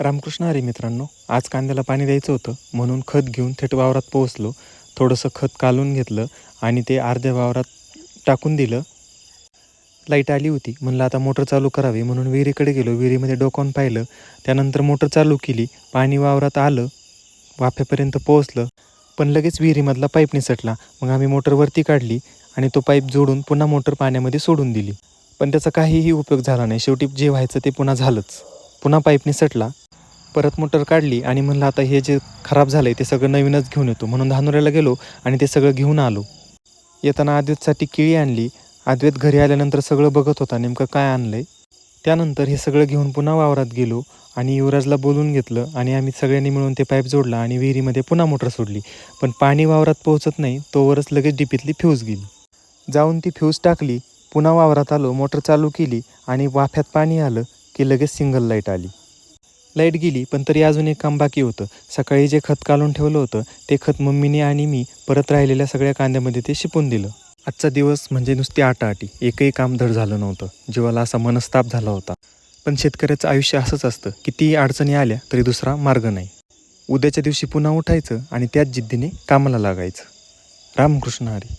रामकृष्ण अरे मित्रांनो आज कांद्याला पाणी द्यायचं होतं म्हणून खत घेऊन थेट वावरात पोहोचलो. थोडंसं खत कालून घेतलं आणि ते अर्ध्या वावरात टाकून दिलं. लाइट आली होती म्हणलं आता मोटर चालू करावी म्हणून विहिरीकडे गेलो. विहिरीमध्ये डोकावून पाहिलं त्यानंतर मोटर चालू केली पाणी वावरात आलं वाफेपर्यंत पोहोचलं. पण लगेच विहिरीमधला पाईप निसटला. मग आम्ही मोटरवरती काढली आणि तो पाईप जोडून पुन्हा मोटर पाण्यामध्ये सोडून दिली. पण त्याचा काहीही उपयोग झाला नाही. शेवटी जे व्हायचं ते पुन्हा झालंच. पुन्हा पाईप निसटला. परत मोटर काढली आणि म्हणलं आता हे जे खराब झालं आहे ते सगळं नवीनच घेऊन येतो. म्हणून धानोऱ्याला गेलो आणि ते सगळं घेऊन आलो. येताना आद्वेतसाठी केळी आणली. आद्वेत घरी आल्यानंतर सगळं बघत होता नेमकं काय आणलं आहे त्यानंतर हे सगळं घेऊन पुन्हा वावरात गेलो आणि युवराजला बोलून घेतलं आणि आम्ही सगळ्यांनी मिळून ते पाईप जोडला आणि विहिरीमध्ये पुन्हा मोटर सोडली. पण पाणी वावरात पोहोचत नाही तोवरच लगेच डिपीतली फ्यूज गेली. जाऊन ती फ्यूज टाकली पुन्हा वावरात आलो मोटर चालू केली आणि वाफ्यात पाणी आलं की लगेच सिंगल लाइट आली. लाइट गेली पण तरी अजून एक काम बाकी होतं. सकाळी जे खत काढून ठेवलं होतं ते खत मम्मीने आणि मी परत राहिलेल्या सगळ्या कांद्यामध्ये ते शिपून दिलं. आजचा दिवस म्हणजे नुसती आटाआटी. एकही काम धड झालं नव्हतं. जीवाला असा मनस्ताप झाला होता. पण शेतकऱ्याचं आयुष्य असंच असतं. कितीही अडचणी आल्या तरी दुसरा मार्ग नाही. उद्याच्या दिवशी पुन्हा उठायचं आणि त्याच जिद्दीने कामाला लागायचं. रामकृष्ण हरी.